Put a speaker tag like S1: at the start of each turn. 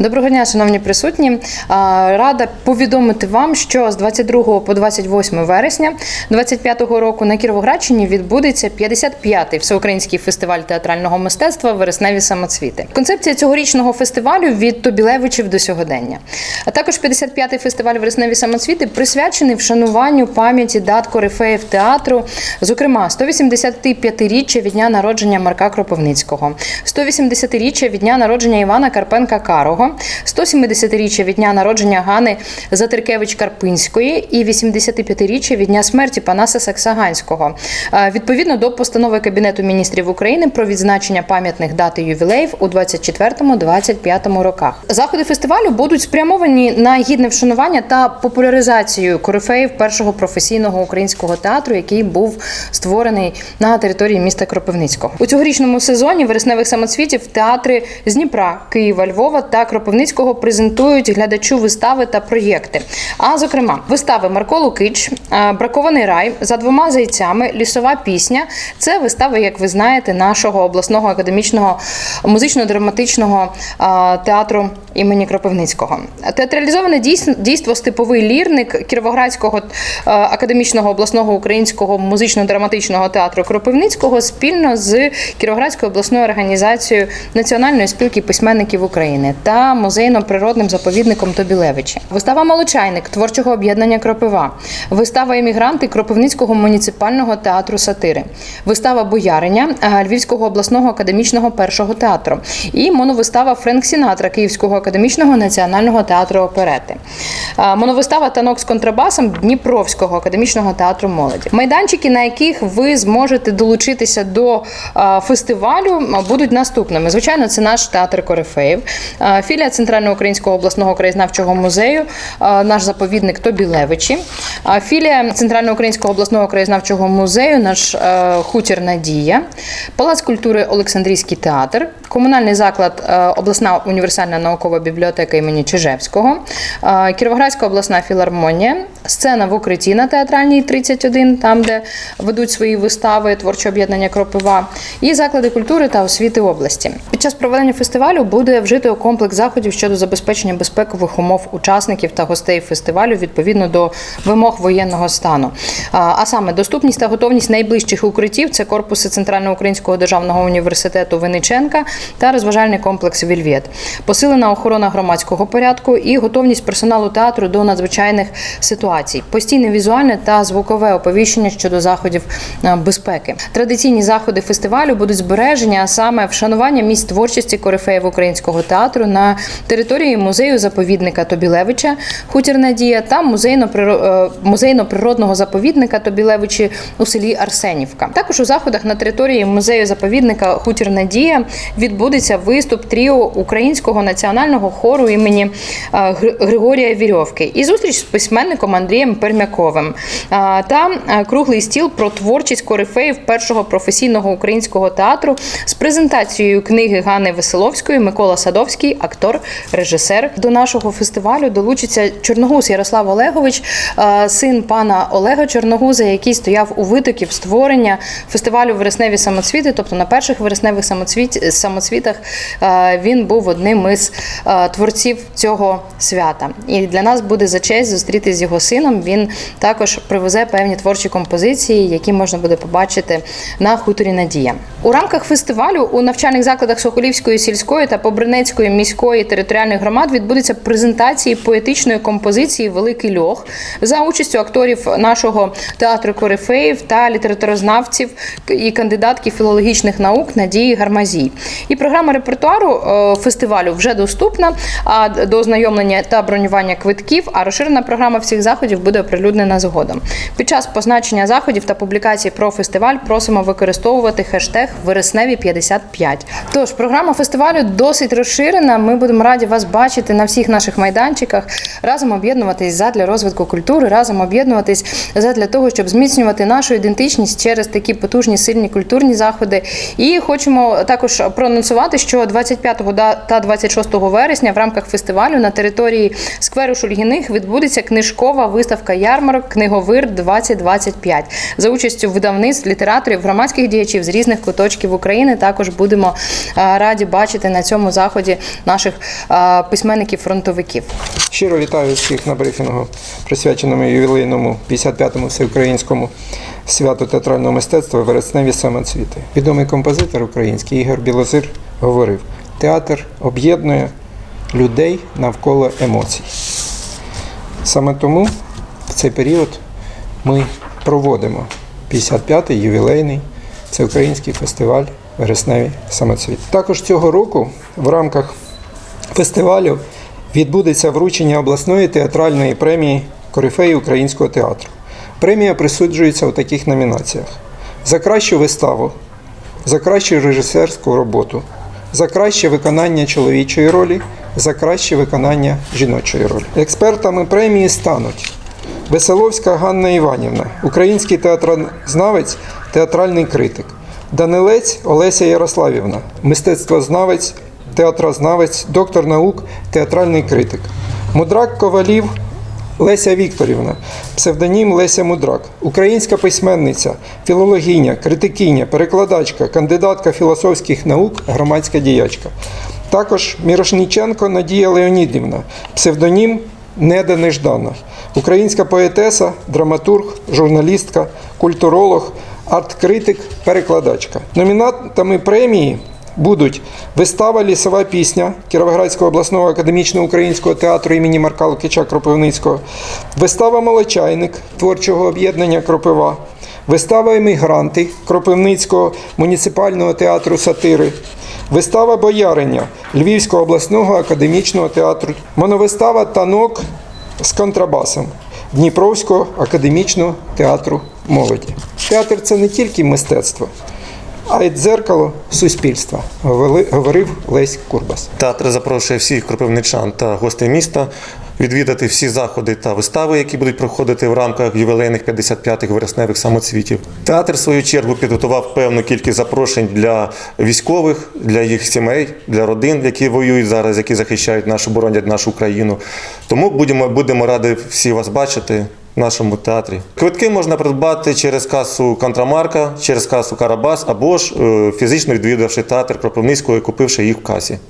S1: Доброго дня, шановні присутні. Рада повідомити вам, що з 22 по 28 вересня 2025 року на Кіровоградщині відбудеться 55-й всеукраїнський фестиваль театрального мистецтва Вересневі самоцвіти. Концепція цьогорічного фестивалю від Тобілевичів до сьогодення. А також 55-й фестиваль Вересневі самоцвіти присвячений вшануванню пам'яті дат корифеїв театру, зокрема 185-річчя від дня народження Марка Кропивницького, 180-річчя від дня народження Івана Карпенка Карого, 170-річчя від дня народження Гани Затеркевич Карпинської і 85-річчя від дня смерті Панаса Саксаганського. Е, Відповідно до постанови Кабінету міністрів України про відзначення пам'ятних дат і ювілеїв у 24-25 роках. Заходи фестивалю будуть спрямовані на гідне вшанування та популяризацію корифеїв першого професійного українського театру, який був створений на території міста Кропивницького. У цьогорічному сезоні вересневих самоцвітів театри з Дніпра, Києва, Львова та Кропивницького презентують глядачу вистави та проєкти. А зокрема, вистави Марко Лукич, Бракований рай за двома зайцями, лісова пісня. Це вистави, як ви знаєте, нашого обласного академічного музично-драматичного театру імені Кропивницького. Театралізоване дійс- дійство степовий лірник Кіровоградського е, академічного обласного українського музично-драматичного театру Кропивницького спільно з Кіровоградською обласною організацією Національної спілки письменників України та музейно-природним заповідником Тобілевичі. Вистава Молочайник творчого об'єднання Кропива, вистава Емігранти Кропивницького муніципального театру сатири, вистава Бояриня е, Львівського обласного академічного першого театру і моновистава Френк Сінатра Київського академічного національного театру оперети. Моновистава танок з контрабасом Дніпровського академічного театру молоді. Майданчики, на яких ви зможете долучитися до фестивалю, будуть наступними. Звичайно, це наш театр Корифеїв, філія Центрального українського обласного краєзнавчого музею, наш заповідник Тобілевичі, філія Центрального українського обласного краєзнавчого музею, наш хутір Надія, Палац культури Олександрійський театр, комунальний заклад е, обласна універсальна наукова бібліотека імені Чижевського, е, Кіровоградська обласна філармонія, сцена в укритті на театральній 31, там де ведуть свої вистави творче об'єднання Кропива, і заклади культури та освіти області. Під час проведення фестивалю буде вжито комплекс заходів щодо забезпечення безпекових умов учасників та гостей фестивалю відповідно до вимог воєнного стану. А саме доступність та готовність найближчих укриттів це корпуси Центрального українського державного університету Винниченка та розважальний комплекс Вільвєт, посилена охорона громадського порядку і готовність персоналу театру до надзвичайних ситуацій, постійне візуальне та звукове оповіщення щодо заходів е, безпеки. Традиційні заходи фестивалю будуть збережені, а саме вшанування місць творчості корифеїв українського театру на території музею заповідника Тобілевича Хутір Надія та е, музейно-природного заповідника Тобілевичі у селі Арсенівка. Також у заходах на території музею заповідника Хутір Надія відбудеться виступ тріо українського національного хору імені е, Григорія Вірьовки і зустріч з письменником Андрієм Пермяковим А, та е, круглий стіл про творчість корифеїв першого професійного українського театру з презентацією книги Гани Веселовської Микола Садовський, актор, режисер. До нашого фестивалю долучиться Чорногуз Ярослав Олегович, е, син пана Олега Чорногуза, який стояв у витоків створення фестивалю Вересневі самоцвіти. Тобто на перших вересневих самоцвіт, самоцвітах е, він був одним із творців цього свята. І для нас буде за честь зустрітися з його сином. Він також привезе певні творчі композиції, які можна буде побачити на хуторі Надія. У рамках фестивалю у навчальних закладах Соколівської сільської та Побринецької міської територіальних громад відбудуться презентації поетичної композиції Великий льох за участю акторів нашого театру корифеїв та літературознавців і кандидатки філологічних наук Надії Гармазій. І програма репертуару е, фестивалю вже доступна. А до ознайомлення та бронювання квитків, а розширена програма всіх заходів буде оприлюднена згодом. Під час позначення заходів та публікацій про фестиваль просимо використовувати хештег Вересневі 55. Тож програма фестивалю досить розширена. Ми будемо раді вас бачити на всіх наших майданчиках, разом об'єднуватись задля розвитку культури, разом об'єднуватись задля того, щоб зміцнювати нашу ідентичність через такі потужні сильні культурні заходи. І хочемо також проанонсувати, що 25 да- та 26 вересня вересня в рамках фестивалю на території скверу Шульгіних відбудеться книжкова виставка ярмарок Книговир 2025 за участю видавництв, літераторів, громадських діячів з різних куточків України. Також будемо раді бачити на цьому заході наших письменників-фронтовиків.
S2: Щиро вітаю всіх на брифінгу, присвяченому ювілейному 55-му всеукраїнському святу театрального мистецтва вересневі самоцвіти. Відомий композитор український Ігор Білозир говорив: театр об'єднує людей навколо емоцій. Саме тому в цей період ми проводимо 55-й ювілейний всеукраїнський фестиваль Вересневі самоцвіти. Також цього року в рамках фестивалю відбудеться вручення обласної театральної премії Корифеї українського театру. Премія присуджується у таких номінаціях: за кращу виставу, за кращу режисерську роботу, за краще виконання чоловічої ролі, за краще виконання жіночої ролі. Експертами премії стануть Веселовська Ганна Іванівна, український театрознавець, театральний критик. Данилець Олеся Ярославівна, мистецтвознавець, театрознавець, доктор наук, театральний критик. Мудрак Ковалів Леся Вікторівна, псевдонім Леся Мудрак, українська письменниця, філологиня, критикиня, перекладачка, кандидатка філософських наук, громадська діячка. Також Мірошніченко Надія Леонідівна, псевдонім Неда Неждана, українська поетеса, драматург, журналістка, культуролог, арт-критик, перекладачка. Номінантами премії будуть вистава Лісова пісня Кіровоградського обласного академічного українського театру імені Марка Лукича Кропивницького, вистава Молочайник творчого об'єднання Кропива, вистава Емігранти Кропивницького муніципального театру сатири. Вистава Бояриня Львівського обласного академічного театру. Моновистава Танок з контрабасом Дніпровського академічного театру молоді. Театр це не тільки мистецтво, а й дзеркало суспільства, говори- говорив Лесь Курбас.
S3: Театр запрошує всіх кропивничан та гостей міста відвідати всі заходи та вистави, які будуть проходити в рамках ювілейних 55-х вересневих самоцвітів. Театр, в свою чергу, підготував певну кількість запрошень для військових, для їх сімей, для родин, які воюють зараз, які захищають нашу боронять нашу країну. Тому будемо, будемо раді всі вас бачити. В нашому театрі квитки можна придбати через касу Контрамарка, через касу Карабас або ж е, фізично відвідавши театр Кропивницького і купивши їх в касі.